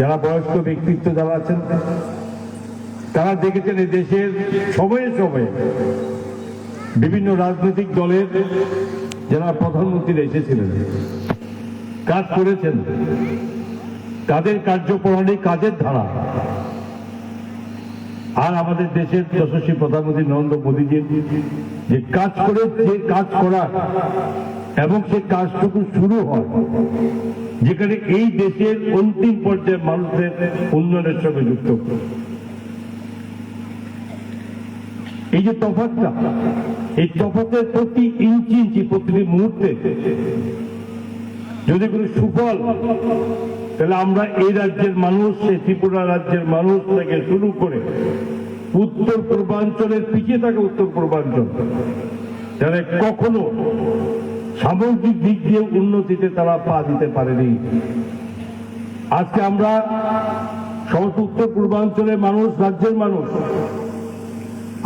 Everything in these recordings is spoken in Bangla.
যারা বয়স্ক ব্যক্তিত্ব যারা আছেন, তারা দেখেছেন এই দেশের সময়ে সময়ে বিভিন্ন রাজনৈতিক দলের যারা প্রধানমন্ত্রী এসেছিলেন, কাজ করেছেন, তাদের কার্যপ্রণালী কাজের ধারা। আর আমাদের দেশের যশস্বী প্রধানমন্ত্রী নরেন্দ্র মোদীজির যে কাজ করে, যে কাজ করার এবং সে কাজটুকু শুরু হয় যেখানে এই দেশের অন্তিম পর্যায়ে মানুষের উন্নয়নের সঙ্গে যুক্ত। এই যে তফাতটা এই তফাতের প্রতি ইঞ্চি ইঞ্চি প্রতিটি মুহূর্তে যদি কোনো সুফল, তাহলে আমরা এই রাজ্যের মানুষ এই ত্রিপুরা রাজ্যের মানুষ থেকে শুরু করে উত্তর পূর্বাঞ্চলের পিছিয়ে থাকা উত্তর পূর্বাঞ্চল, যারা কখনো সামগ্রিক দিক দিয়ে উন্নতিতে তারা পা দিতে পারেনি। আজকে আমরা সমস্ত উত্তর পূর্বাঞ্চলের মানুষ, রাজ্যের মানুষ,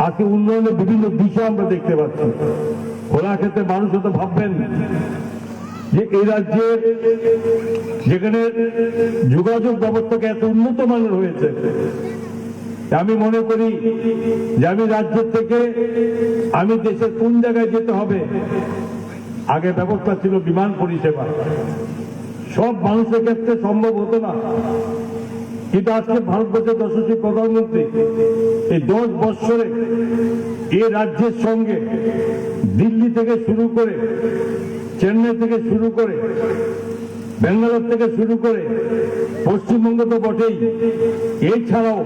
আজকে উন্নয়নের বিভিন্ন দিশা আমরা দেখতে পাচ্ছি। খোলা ক্ষেত্রে মানুষ হয়তো ভাববেন যে এই রাজ্যের যেখানে যোগাযোগ ব্যবস্থাকে এত উন্নত মানের হয়েছে, আমি মনে করি যে আমি রাজ্যের থেকে আমি দেশের কোন জায়গায় যেতে হবে আগে ব্যবস্থা ছিল বিমান পরিষেবা। সব মানুষের ক্ষেত্রে সম্ভব হতো না। কিন্তু আজকে ভারতবর্ষের যশস্বী প্রধানমন্ত্রী এই দশ বৎসরে এ রাজ্যের সঙ্গে দিল্লি থেকে শুরু করে, চেন্নাই থেকে শুরু করে, ব্যাঙ্গালোর থেকে শুরু করে পশ্চিমবঙ্গ তো বটেই। এছাড়াও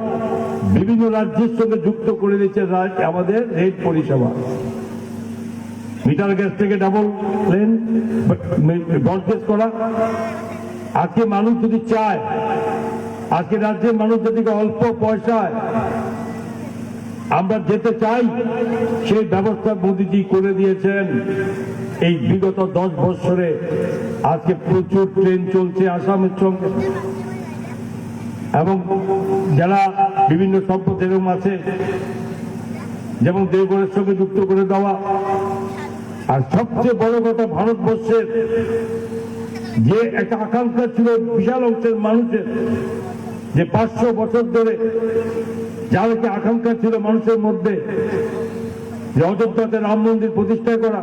বিভিন্ন রাজ্যের সঙ্গে যুক্ত করে রাজ- আমাদের রেল পরিষেবা। মিটার গ্যাস থেকে ডাবল লেন ব্রডগেজ করা। আজকে মানুষ যদি চায়, আজকে রাজ্যের মানুষ যদি অল্প পয়সায় আমরা যেতে চাই, সেই ব্যবস্থা মোদিজি করে দিয়েছেন। এই বিগত দশ বছরে আজকে প্রচুর ট্রেন চলছে আসামের সঙ্গে। এবং যারা বিভিন্ন সম্পদ এরকম আছে, যেমন দেওঘরের সঙ্গে যুক্ত করে দেওয়া। আর সবচেয়ে বড় কথা ভারতবর্ষের যে একটা আকাঙ্ক্ষা ছিল বিশাল অংশের মানুষের, যে পাঁচশো বছর ধরে যার একটা আকাঙ্ক্ষা ছিল মানুষের মধ্যে যে অযোধ্যাতে রাম মন্দির প্রতিষ্ঠা করা,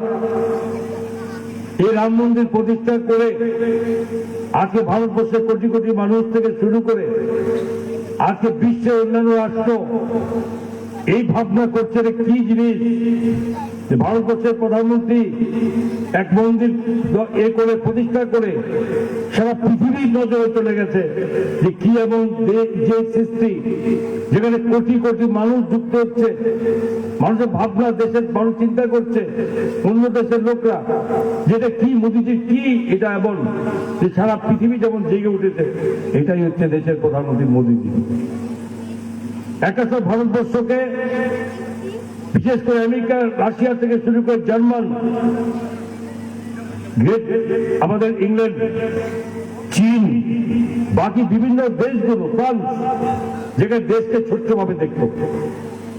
এই রাম মন্দির প্রতিষ্ঠা করে আজকে ভারতবর্ষের কোটি কোটি মানুষ থেকে শুরু করে আজকে বিশ্বের অন্যান্য রাষ্ট্র এই ভাবনা করছে কি জিনিস ভারতবর্ষের প্রধানমন্ত্রী এক মন্দির এ করে প্রতিষ্ঠা করে সারা পৃথিবীর নজরে চলে গেছে যে কি এবং যে সৃষ্টি যেখানে কোটি কোটি মানুষ যুক্ত হচ্ছে, মানুষের ভাবনা, দেশের মানুষ চিন্তা করছে, অন্য দেশের লোকরা যেটা কি মোদিজির কি, এটা এমন যে সারা পৃথিবী যেমন জেগে উঠেছে, এটাই হচ্ছে দেশের প্রধানমন্ত্রী মোদিজি। একাশো ভারতবর্ষকে বিশেষ করে আমেরিকা, রাশিয়া থেকে শুরু করে জার্মান আমাদের ইংল্যান্ড, চীন, বাকি বিভিন্ন দেশগুলো, ফ্রান্স, যেখানে দেশকে ছোট্টভাবে দেখত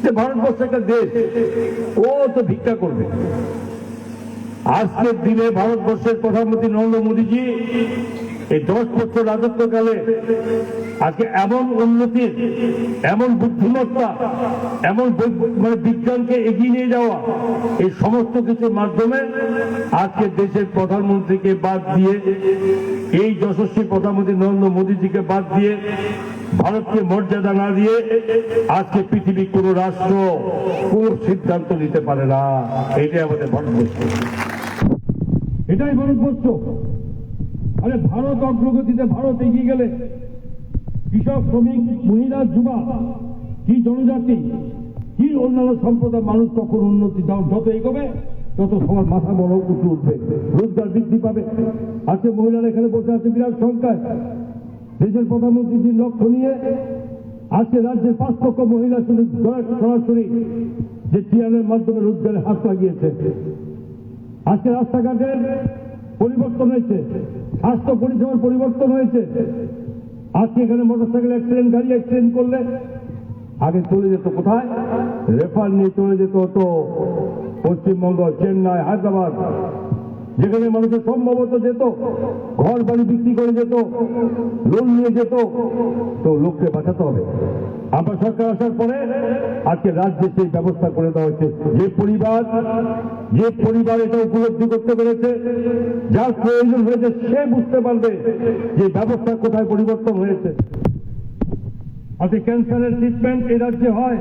যে ভারতবর্ষ একটা দেশ, ও তো ভিক্ষা করবে। আজকের দিনে ভারতবর্ষের প্রধানমন্ত্রী নরেন্দ্র মোদীজি এই দশ বছর রাজত্বকালে আজকে এমন উন্নতির এমন বুদ্ধিমত্তা, এমন মানে বিজ্ঞানকে এগিয়ে নিয়ে যাওয়া, এই সমস্ত কিছুর মাধ্যমে আজকে দেশের প্রধানমন্ত্রীকে বাদ দিয়ে, এই যশস্বী প্রধানমন্ত্রী নরেন্দ্র মোদীজিকে বাদ দিয়ে, ভারতকে মর্যাদা না দিয়ে আজকে পৃথিবীর কোন রাষ্ট্র, কোন সিদ্ধান্ত নিতে পারে না। এটাই আমাদের ভারতবর্ষ। এটাই ভারতবর্ষ। আরে ভারত অগ্রগতিতে ভারত এগিয়ে গেলে কৃষক, শ্রমিক, মহিলা যুবা কি জনজাতি, কি অন্যান্য সম্প্রদায়ের মানুষ তখন উন্নতি দাও যত এগোবে, তত সবার মাথা বড় উঁচু উঠবে। রোজগার বৃদ্ধি পাবে। আজকে মহিলারা এখানে বসে আছে, বিরাট সংখ্যায়। দেশের প্রধানমন্ত্রীর লক্ষ্য নিয়ে আজকে রাজ্যের পাঁচ লক্ষ মহিলা শুধু সরাসরি যে টিয়ানের মাধ্যমে রোজগারের হাত লাগিয়েছে আজকে রাস্তাঘাটের পরিবর্তন হয়েছে। স্বাস্থ্য পরিষেবার পরিবর্তন হয়েছে। আজকে এখানে মোটরসাইকেল অ্যাক্সিডেন্ট গাড়ি অ্যাক্সিডেন্ট করলে, আগে চলে যেত কোথায়? রেফার নিয়ে চলে যেত তো পশ্চিমবঙ্গ, চেন্নাই, হায়দ্রাবাদ। যেখানে মানুষের সম্ভবত যেত ঘর বাড়ি বিক্রি করে যেত লোন নিয়ে যেত, তো লোককে বাঁচাতে হবে। আমরা সরকার আসার পরে আজকে রাজ্যে সেই ব্যবস্থা করে দেওয়া হয়েছে। যে পরিবার যে পরিবার এটা উপলব্ধি করতে পেরেছে, যার প্রয়োজন হয়েছে সে বুঝতে পারবে যে ব্যবস্থা কোথায় পরিবর্তন হয়েছে। আজকে ক্যান্সারের ট্রিটমেন্ট এই রাজ্যে হয়।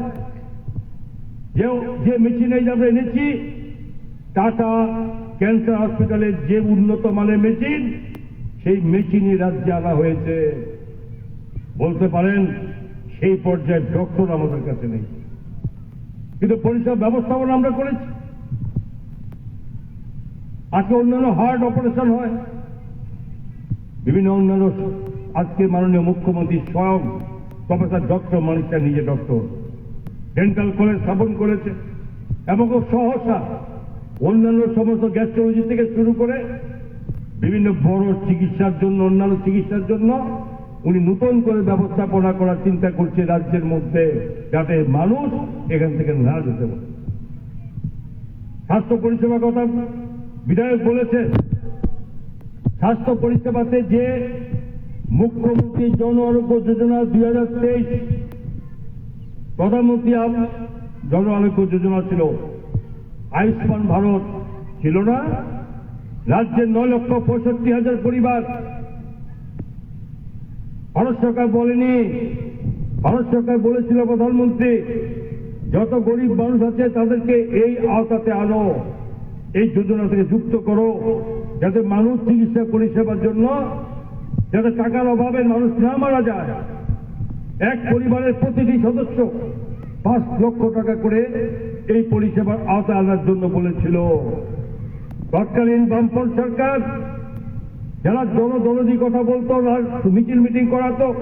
যে মেশিন আমরা এনেছি টাটা ক্যান্সার হসপিটালের যে উন্নত মানের মেশিন, সেই মেশিনই রাজ্যে আনা হয়েছে। বলতে পারেন, সেই পর্যায়ে ডক্টর আমাদের কাছে নেই। কিন্তু পরিষেবা ব্যবস্থাপনা আমরা করেছি। আজকে অন্যান্য হার্ট অপারেশন হয়। বিভিন্ন অন্যান্য আজকে মাননীয় মুখ্যমন্ত্রী স্বয়ং প্রফেসর ডক্টর মানিকটা নিজে ডক্টর। ডেন্টাল কলেজ স্থাপন করেছে। এবং সহসা অন্যান্য সমস্ত গ্যাস্ট্রোলজি থেকে শুরু করে বিভিন্ন বড় চিকিৎসার জন্য, অন্যান্য চিকিৎসার জন্য উনি নতুন করে ব্যবস্থাপনা করার চিন্তা করছে রাজ্যের মধ্যে যাতে মানুষ এখান থেকে না যেতে পারে। স্বাস্থ্য পরিষেবা কথা বিধায়ক বলেছে স্বাস্থ্য পরিষেবাতে যে মুখ্যমন্ত্রী জন আরোগ্য যোজনা দুই হাজার তেইশ, প্রধানমন্ত্রী জন আরোগ্য যোজনা ছিল আয়ুষ্মান ভারত ছিল না, রাজ্যের নয় লক্ষ পঁয়ষট্টি হাজার পরিবার। ভারত সরকার বলেনি, ভারত সরকার বলেছিল, প্রধানমন্ত্রী, যত গরিব মানুষ আছে তাদেরকে এই আওতাতে আনো, এই যোজনা থেকে যুক্ত করো, যাতে মানুষ চিকিৎসা পরিষেবার জন্য, যাতে টাকার অভাবে মানুষ না মারা যায়। এক পরিবারের প্রতিটি সদস্য পাঁচ লক্ষ টাকা করে এই পরিষেবার আওতা আনার জন্য বলেছিল। তৎকালীন বামপন্থ সরকার, যারা জনদরদি কথা বলতো মিছিল মিটিং করাতো,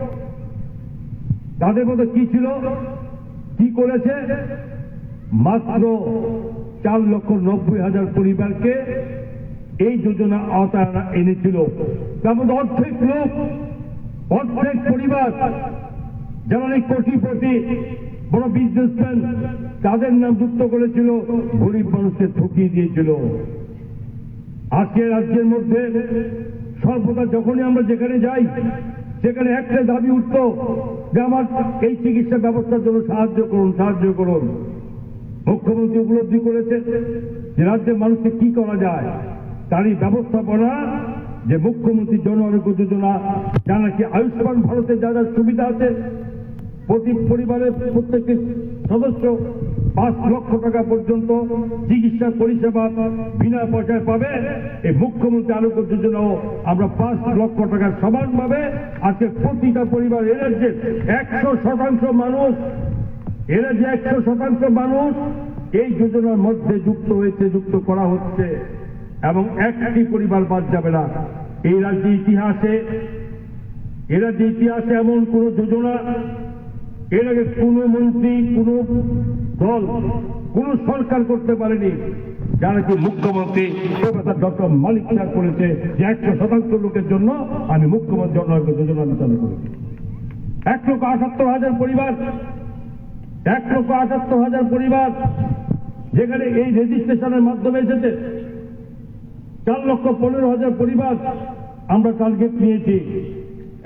তাদের মধ্যে কি ছিল? কি করেছে? মাত্র চার লক্ষ নব্বই হাজার পরিবারকে এই যোজনা আওতায় এনেছিল। তার মধ্যে অর্ধেক লোক, অর্ধেক পরিবার, যারা অনেক কোটিপতি, বড় বিজনেসম্যান তাদের নাম যুক্ত করেছিল, গরিব মানুষকে ঠকিয়ে দিয়েছিল। আজকে রাজ্যের মধ্যে সর্বদা যখনই আমরা যেখানে যাই, সেখানে একটা দাবি উঠত যে আমার এই চিকিৎসা ব্যবস্থার জন্য সাহায্য করুন সাহায্য করুন। মুখ্যমন্ত্রী উপলব্ধি করেছে যে রাজ্যের মানুষকে কি করা যায়, তারই ব্যবস্থাপনা যে মুখ্যমন্ত্রী জন আরোগ্য যোজনা যা নাকি আয়ুষ্মান ভারতের যা যা সুবিধা আছে, প্রতি পরিবারের প্রত্যেকটি সদস্য পাঁচ লক্ষ টাকা পর্যন্ত চিকিৎসা পরিষেবা বিনা পয়সায় পাবে। এই মুখ্যমন্ত্রী আরোগ্য যোজনাও আমরা পাঁচ লক্ষ টাকা সমানভাবে আজকে প্রতিটা পরিবার এ রাজ্যে একশো শতাংশ মানুষ এরা যে একশো শতাংশ মানুষ এই যোজনার মধ্যে যুক্ত হয়েছে, যুক্ত করা হচ্ছে। এবং একটি পরিবার বাদ যাবে না। এই রাজ্যের ইতিহাসে এ রাজ্যের ইতিহাসে এমন কোন যোজনা, এর আগে কোন মন্ত্রী, কোন দল কোন সরকার করতে পারেনি। যারা কি মুখ্যমন্ত্রী ডক্টর মালিক সাহেব করেছে যে একশো শতাংশ লোকের জন্য আমি মুখ্যমন্ত্রী জন যোজনা চালু করেছি। এক লক্ষ আটাত্তর হাজার পরিবার, এক লক্ষ আটাত্তর হাজার পরিবার যেখানে এই রেজিস্ট্রেশনের মাধ্যমে এসেছে। চার লক্ষ পনেরো হাজার পরিবার আমরা টার্গেট নিয়েছি।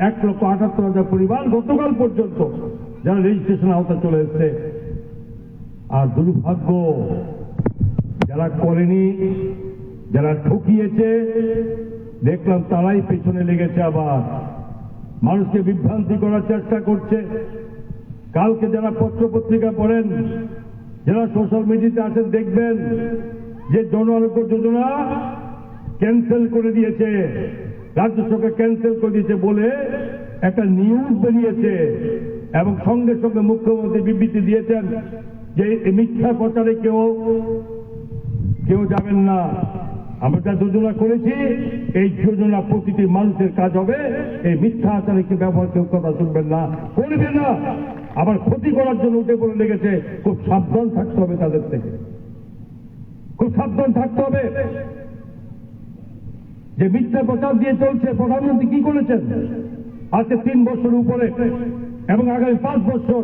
এক লক্ষ আটাত্তর হাজার পরিবার গতকাল পর্যন্ত যারা রেজিস্ট্রেশন আওতা চলে এসছে। আর দুর্ভাগ্য যারা করেনি, যারা ঠকিয়েছে, দেখলাম তারাই পেছনে লেগেছে আবার। মানুষকে বিভ্রান্তি করার চেষ্টা করছে। কালকে যারা পত্র পত্রিকা পড়েন, যারা সোশ্যাল মিডিয়াতে আছেন, দেখবেন যে জন আরোগ্য যোজনা ক্যান্সেল করে দিয়েছে। রাজ্য সরকার ক্যান্সেল করে দিয়েছে বলে একটা নিউজ বেরিয়েছে এবং সঙ্গে সঙ্গে মুখ্যমন্ত্রী বিবৃতি দিয়েছেন। যে মিথ্যা প্রচারে কেউ কেউ যাবেন না। আমরা যা যোজনা করেছি, এই যোজনা প্রতিটি মানুষের কাজ হবে। এই মিথ্যা আচারকে ব্যবহার কেউ কথা শুনবেন না? করবে না। আবার ক্ষতি করার জন্য উঠে পড়ে লেগেছে। খুব সাবধান থাকতে হবে তাদের থেকে। খুব সাবধান থাকতে হবে। যে মিথ্যা প্রচার দিয়ে চলছে, প্রধানমন্ত্রী কি করেছেন? আজকে তিন বছর উপরে এবং আগামী পাঁচ বছর,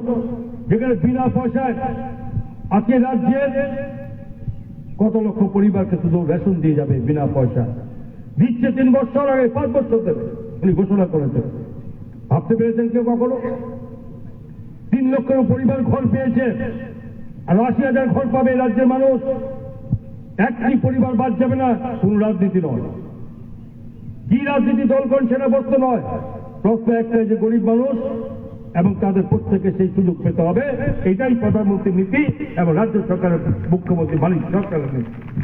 যেখানে বিনা পয়সায় আজকে রাজ্যের কত লক্ষ পরিবারকে শুধু রেশন দিয়ে যাবে বিনা পয়সা? দিচ্ছে তিন বছর আগে পাঁচ বছর দেবে উনি ঘোষণা করেছেন। ভাবতে পেরেছেন কেউ কখনো? তিন লক্ষের পরিবার ঘর পেয়েছে আর আশি হাজার ঘর পাবে রাজ্যের মানুষ। একটি পরিবার বাদ যাবে না, কোন রাজনীতি নয়। কি রাজনীতি দল করেন সেটা প্রশ্ন নয়? প্রশ্ন একটাই যে গরিব মানুষ এবং তাদের প্রত্যেকে সেই সুযোগ পেতে হবে। এটাই প্রধানমন্ত্রীর নীতি এবং রাজ্য সরকারের মুখ্যমন্ত্রী মালিক সরকারের নীতি।